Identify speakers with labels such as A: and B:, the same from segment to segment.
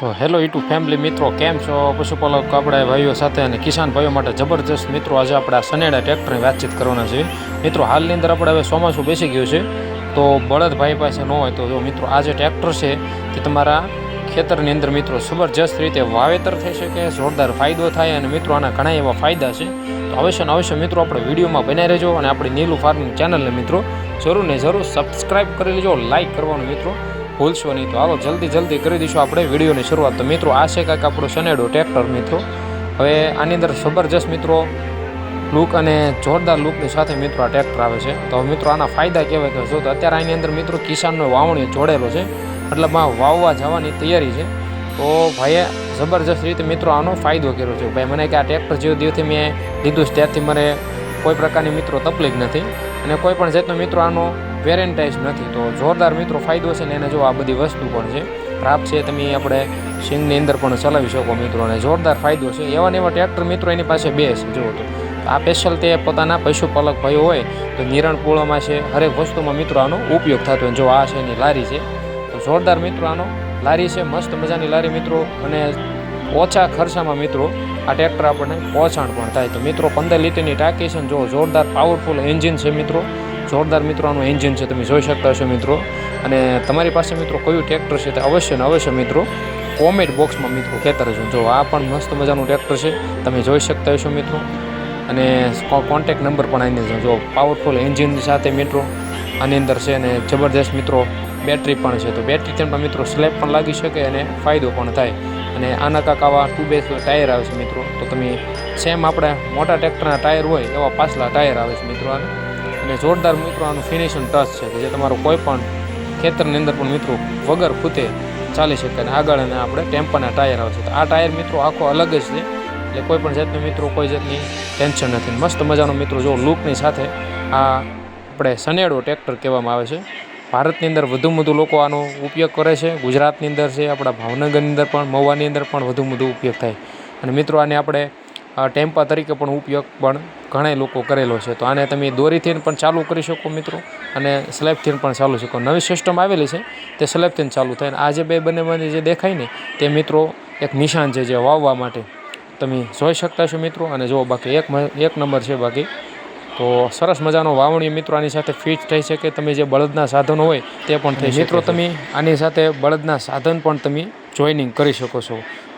A: તો hello YouTube family મિત્રો, કેમ છો? પશુપાલક આપણે ભાઈઓ સાથે અને કિસાન ભાઈઓ માટે જબરજસ્ત મિત્રો, આજે આપણે આ સનેડા ટ્રેક્ટરની વાતચીત કરવાના છે મિત્રો, હાલની અંદર આપણે હવે ચોમાસું બેસી ગયું છે, તો બળદભાઈ પાસે ન હોય તો જો મિત્રો, આ જે ટ્રેક્ટર છે, તે તમારા ખેતરની અંદર મિત્રો, જબરજસ્ત રીતે વાવેતર થઈ શકે, જોરદાર ફાયદો થાય અને મિત્રો, આના ઘણા એવા ફાયદા છે. તો અવશ્ય ને અવશ્ય મિત્રો, આપણે વિડીયોમાં બનાવી રહેજો અને આપણી નીલું ફાર્મિંગ ચેનલને મિત્રો, જરૂર ને જરૂર સબસ્ક્રાઈબ કરી લેજો લાઇક કરવાનું મિત્રો. ભૂલશો નહીં. તો હાલો, જલ્દી જલ્દી કરી દઈશું આપણે વિડીયોની શરૂઆત. તો મિત્રો, આ છે કાંઈક આપણો સનેડો ટ્રેક્ટર, મિત્રો. હવે આની અંદર જબરજસ્ત, મિત્રો લુક અને જોરદાર લુકની સાથે મિત્રો આ ટ્રેક્ટર આવે છે. તો મિત્રો, આના ફાયદા કહેવાય કે જો તો અત્યારે આની અંદર મિત્રો કિસાનનો વાવણી જોડેલો છે. મતલબમાં વાવવા જવાની તૈયારી છે. તો ભાઈએ જબરજસ્ત રીતે મિત્રો આનો ફાયદો કર્યો છે. ભાઈ, મને કે આ ટ્રેક્ટર જે દિવસથી મેં લીધું છે, ત્યારથી મને કોઈ પ્રકારની મિત્રો તકલીફ નથી. અને કોઈ પણ જાતનો મિત્રો આનો વેરેન્ટાઇઝ નથી, તો જોરદાર મિત્રો ફાયદો છે ને એને જો આ બધી વસ્તુ પણ છે. રાપ છે, તમે આપણે સિંગની અંદર પણ ચલાવી શકો મિત્રો, અને જોરદાર ફાયદો છે. એવા ને એવા ટ્રેક્ટર મિત્રો એની પાસે બે છે, જુઓ તો. આ સ્પેશિયલ તે પોતાના પશુપાલક ભાઈઓ હોય, તો નિરણ પૂળોમાં છે, હરેક વસ્તુમાં મિત્રો આનો ઉપયોગ થતો હોય. જો આ છે એની લારી છે, તો જોરદાર મિત્રો આનો લારી છે, મસ્ત મજાની લારી મિત્રો, અને ઓછા ખર્ચામાં મિત્રો આ ટ્રેક્ટર આપણને પહોંચાણ પણ થાય. તો મિત્રો પંદર લીટરની ટાંકી છે જો જોરદાર પાવરફુલ એન્જિન છે મિત્રો. જોરદાર મિત્રો આનું એન્જિન છે, તમે જોઈ શકતા હશો મિત્રો. અને તમારી પાસે મિત્રો કયું ટ્રેક્ટર છે તે અવશ્ય ને અવશ્ય મિત્રો કોમેન્ટ બોક્સમાં મિત્રો કહેતા રહેજો. જો આ પણ મસ્ત મજાનું ટ્રેક્ટર છે, તમે જોઈ શકતા હશો મિત્રો. અને કોન્ટેક નંબર પણ અંદર જો પાવરફુલ એન્જિન સાથે મિત્રો આની અંદર છે અને જબરદસ્ત મિત્રો બેટરી પણ છે. તો બેટરી પણ મિત્રો સ્લેબ પણ લાગી શકે અને ફાયદો પણ થાય. અને આના કાંક આવા ટુ બેસ ટાયર આવે છે મિત્રો. તો તમે સેમ આપણે મોટા ટ્રેક્ટરના ટાયર હોય એવા પાછલા ટાયર આવે છે મિત્રો આને. અને જોરદાર મિત્રો આનું ફિનિશિંગ ટચ છે કે જે તમારો કોઈ પણ ખેતરની અંદર પણ મિત્રો વગર ખૂતે ચાલી શકે અને આગળ અને આપણે ટેમ્પાના ટાયર આવે છે. તો આ ટાયર મિત્રો આખો અલગ જ છે. એટલે કોઈ પણ જાતનું મિત્રો કોઈ જાતની ટેન્શન નથી. મસ્ત મજાનો મિત્રો જો લૂકની સાથે આ આપણે સનેડો ટ્રેક્ટર કહેવામાં આવે છે. ભારતની અંદર વધુ વધુ લોકો આનો ઉપયોગ કરે છે. ગુજરાતની અંદર છે, આપણા ભાવનગરની અંદર પણ, મહુવાની અંદર પણ વધુ વધુ ઉપયોગ થાય. અને મિત્રો આને આપણે ટેમ્પા તરીકે પણ ઉપયોગ પણ ઘણા લોકો કરેલો છે. તો આને તમે દોરીથી પણ ચાલુ કરી શકો મિત્રો અને સ્લેબથી પણ ચાલુ શકો. નવી સિસ્ટમ આવેલી છે તે સ્લેબથી ચાલુ થાય અને આ જે બે બંને જે દેખાય ને તે મિત્રો એક નિશાન છે જે વાવવા માટે તમે જોઈ શકતા છો મિત્રો. અને જુઓ બાકી એક એક નંબર છે બાકી. તો સરસ મજાનો વાવણી મિત્રો આની સાથે ફિટ થઈ શકે. તમે જે બળદના સાધનો હોય તે પણ થઈ મિત્રો તમે આની સાથે બળદના સાધન પણ તમે જોઈનિંગ કરી શકો છો.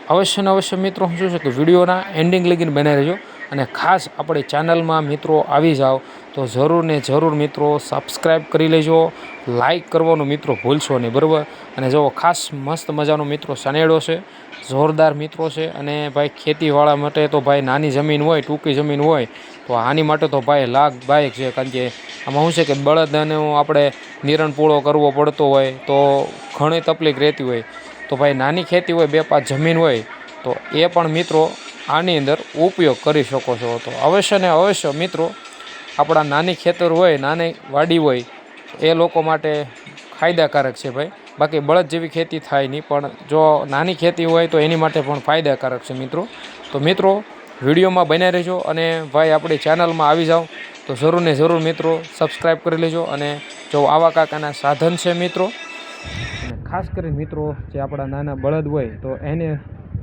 A: અવશ્ય ને અવશ્ય મિત્રો શું છે કે વિડીયોના એન્ડિંગ લગીને બનાવી રહેજો અને ખાસ આપણી ચેનલમાં મિત્રો આવી જાઓ તો જરૂર ને જરૂર મિત્રો સબસ્ક્રાઈબ કરી લેજો, લાઈક કરવાનું મિત્રો ભૂલશો નહીં, બરાબર? અને જો ખાસ મસ્ત મજાનો મિત્રો સનેડો છે, જોરદાર મિત્રો છે અને ભાઈ ખેતીવાળા માટે તો ભાઈ નાની જમીન હોય, ટૂંકી જમીન હોય, તો આની માટે તો ભાઈ લાખ બાઈક છે, કારણ કે આમાં શું છે કે બળદ અને આપણે નિરણ પૂળો કરવો પડતો હોય, તો ઘણી તકલીફ રહેતી હોય. તો ભાઈ નાની ખેતી હોય, બે પાંચ જમીન હોય, તો એ પણ મિત્રો આની અંદર ઉપયોગ કરી શકો છો તો અવશ્ય ને અવશ્ય મિત્રો, આપણા નાની ખેતર હોય, નાની વાડી હોય, એ લોકો માટે ફાયદાકારક છે ભાઈ. બાકી બળદ જેવી ખેતી થાય નહીં, પણ જો નાની ખેતી હોય તો એની માટે પણ ફાયદાકારક છે મિત્રો. તો મિત્રો, વિડીયોમાં બન્યા રહેજો અને ભાઈ આપણી ચેનલમાં આવી જાઓ તો જરૂર ને જરૂર મિત્રો સબસ્ક્રાઈબ કરી લેજો અને જો આવા કાકાના સાધન છે મિત્રો ખાસ કરીને મિત્રો, જે આપણા નાના બળદ હોય તો એને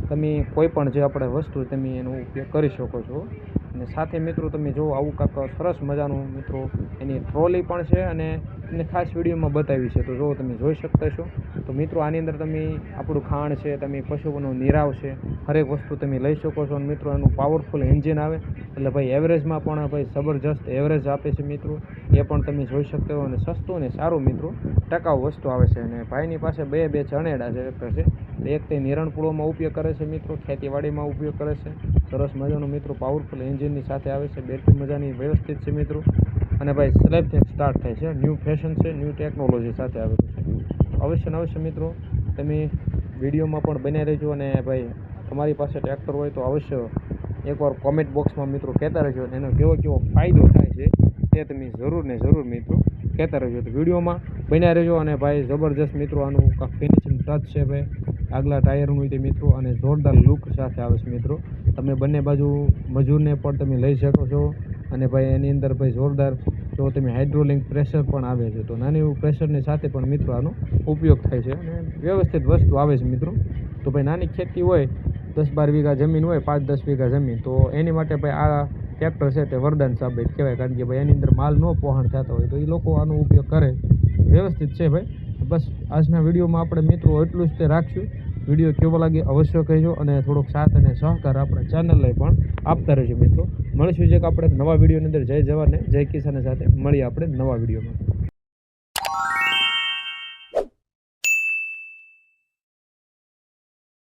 A: તમે કોઈ પણ જે આપણે વસ્તુ તમે એનો ઉપયોગ કરી શકો છો. અને સાથે મિત્રો તમે જો આવું કાંક સરસ મજાનું મિત્રો, એની ટ્રોલી પણ છે અને એને ખાસ વિડીયોમાં બતાવી છે. તો જો તમે જોઈ શકતા છો, તો મિત્રો આની અંદર તમે આપણું ખાણ છે, તમે પશુઓનો નિરાવ છે, હરેક વસ્તુ તમે લઈ શકો છો. અને મિત્રો એનું પાવરફુલ એન્જિન આવે. એટલે ભાઈ એવરેજમાં પણ ભાઈ જબરજસ્ત એવરેજ આપે છે મિત્રો. એ પણ તમે જોઈ શકતા હો. અને સસ્તું અને સારું મિત્રો, ટકાઉ વસ્તુ આવે છે. અને ભાઈની પાસે બે બે ચણેડા છે છે. એક તે નિરણપુળોમાં ઉપયોગ કરે છે મિત્રો, ખેતીવાડીમાં ઉપયોગ કરે છે. સરસ મજાનું મિત્રો પાવરફુલ એન્જિનની સાથે આવે છે. બેટરી મજાની વ્યવસ્થિત છે મિત્રો. અને ભાઈ સ્લેબથી સ્ટાર્ટ થાય છે. ન્યૂ ફેશન છે ન્યૂ ટેકનોલોજી સાથે આવેલું છે. અવશ્ય ને અવશ્ય મિત્રો, તમે વિડીયોમાં પણ બન્યા રહેજો અને ભાઈ, તમારી પાસે ટ્રેક્ટર હોય તો અવશ્ય એકવાર કોમેન્ટ બોક્સમાં મિત્રો કહેતા રહેજો અને એનો કેવો કેવો ફાયદો થાય છે તે તમે જરૂર ને જરૂર મિત્રો કહેતા રહેજો. તો વિડીયોમાં બન્યા રહેજો અને ભાઈ, જબરજસ્ત મિત્રો, આનું કાંક ફિનિશિંગ ટચ છે ભાઈ. આગલા ટાયરનું તે મિત્રો અને જોરદાર લુક સાથે આવે છે મિત્રો. તમે બંને બાજુ મજૂરને પણ તમે લઈ શકો છો. અને ભાઈ એની અંદર ભાઈ જોરદાર જો તમે હાઇડ્રોલિંક પ્રેશર પણ આવે છે, તો નાની એવું પ્રેશરની સાથે પણ મિત્રો આનો ઉપયોગ થાય છે અને વ્યવસ્થિત વસ્તુ આવે છે મિત્રો. તો ભાઈ નાની ખેતી હોય, દસ બાર વીઘા જમીન હોય, પાંચ દસ વીઘા જમીન, તો એની માટે ભાઈ આ ટ્રેક્ટર છે તે વરદાન સાબિત કહેવાય. કારણ કે ભાઈ એની અંદર માલ ન પહોંચ થતો હોય તો એ લોકો આનો ઉપયોગ કરે. વ્યવસ્થિત છે ભાઈ. બસ આજના વિડીયોમાં આપણે મિત્રો એટલું જ તે રાખશું. વીડિયો કેવો લાગે અવશ્ય કહેજો અને થોડોક સાથ અને સહકાર આપણે ચેનલને પણ આપતા રહેજો મિત્રો. મળીશું જે કે આપણે નવા વિડીયોની અંદર. જય જવાને જય કિસાન સાથે મળીએ આપણે નવા વિડીયોમાં.